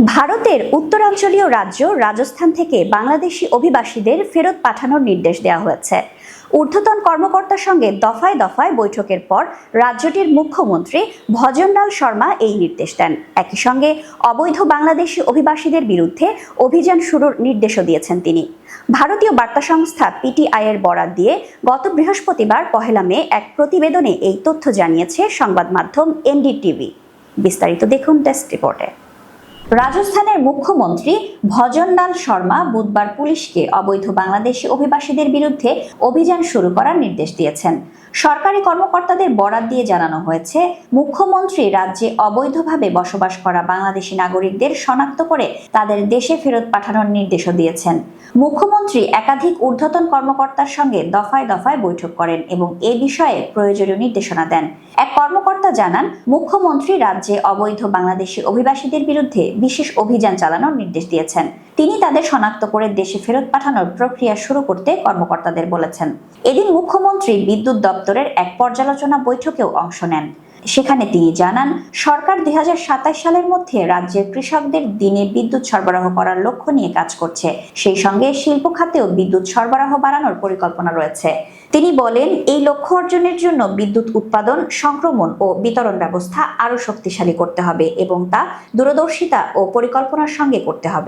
ভারতের উত্তরাঞ্চলীয় রাজ্য রাজস্থান থেকে বাংলাদেশি অভিবাসীদের ফেরত পাঠানোর নির্দেশ দেওয়া হয়েছে। ঊর্ধ্বতন কর্মকর্তার সঙ্গে দফায় দফায় বৈঠকের পর রাজ্যটির মুখ্যমন্ত্রী ভজনলাল শর্মা এই নির্দেশ দেন। একই সঙ্গে অবৈধ বাংলাদেশি অভিবাসীদের বিরুদ্ধে অভিযান শুরুর নির্দেশও দিয়েছেন তিনি। ভারতীয় বার্তা সংস্থা পিটিআই এর বরাত দিয়ে গত বৃহস্পতিবার পহেলা মে এক প্রতিবেদনে এই তথ্য জানিয়েছে সংবাদ মাধ্যম এনডিটিভি। বিস্তারিত দেখুন টেস্ট রিপোর্টে। রাজস্থানের মুখ্যমন্ত্রী ভজনলাল শর্মা বুধবার পুলিশকে অবৈধ বাংলাদেশি অভিবাসীদের বিরুদ্ধে অভিযান শুরু করার নির্দেশ দিয়েছেন। সরকারি কর্মকর্তাদের বরাত দিয়ে জানানো হয়েছে, মুখ্যমন্ত্রী রাজ্যে অবৈধভাবে বসবাস করা বাংলাদেশি নাগরিকদের শনাক্ত করে তাদের দেশে ফেরত পাঠানোর নির্দেশও দিয়েছেন। মুখ্যমন্ত্রী একাধিক ঊর্ধ্বতন কর্মকর্তার সঙ্গে দফায় দফায় বৈঠক করেন এবং এ বিষয়ে প্রয়োজনীয় নির্দেশনা দেন। এক কর্মকর্তা জানান, মুখ্যমন্ত্রী রাজ্যে অবৈধ বাংলাদেশি অভিবাসীদের বিরুদ্ধে বিশেষ অভিযান চালানোর নির্দেশ দিয়েছেন। তিনি তাদের শনাক্ত করে দেশে ফেরত পাঠানোর প্রক্রিয়া শুরু করতে কর্মকর্তাদের বলেছেন। এদিন মুখ্যমন্ত্রী বিদ্যুৎ দপ্তরের এক পর্যালোচনা বৈঠকেও অংশ নেন। সেখানে তিনি জানান, সরকার দুই সালের মধ্যে রাজ্যের কৃষকদের দিনে বিদ্যুৎ সরবরাহ করার লক্ষ্য নিয়ে কাজ করছে। সেই সঙ্গে শিল্প খাতেও বিদ্যুৎ সরবরাহ বাড়ানোর পরিকল্পনা রয়েছে। তিনি বলেন, এই লক্ষ্য অর্জনের জন্য বিদ্যুৎ উৎপাদন, সংক্রমণ ও বিতরণ ব্যবস্থা আরও শক্তিশালী করতে হবে এবং তা দূরদর্শিতা ও পরিকল্পনার সঙ্গে করতে হবে।